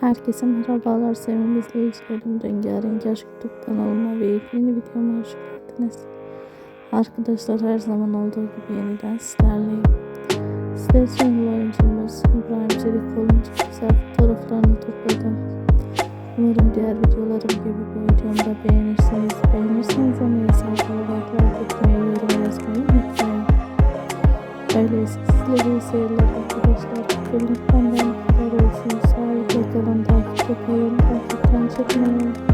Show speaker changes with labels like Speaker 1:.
Speaker 1: Herkese merhabalar sevgili izleyicilerim. Rengarenk Aşk YouTube kanalıma ve yeni videoma hoş geldiniz. Arkadaşlar her zaman olduğu gibi yeniden sizlerleyim. Sizler için oyuncumuz İbrahim Çelikoğlu'nun güzel fotoğraflarını topladım. Umarım diğer videolarım gibi bu videomu da beğenirsiniz. Beğenirseniz ama hesabı like etmeyi, yorum yazmayı unutmayın. Öyleyse sizlere iyi seyirler arkadaşlar. Bugün benden bu kadar olsun. Kalın, takipte kalın, takipten çıkmayın.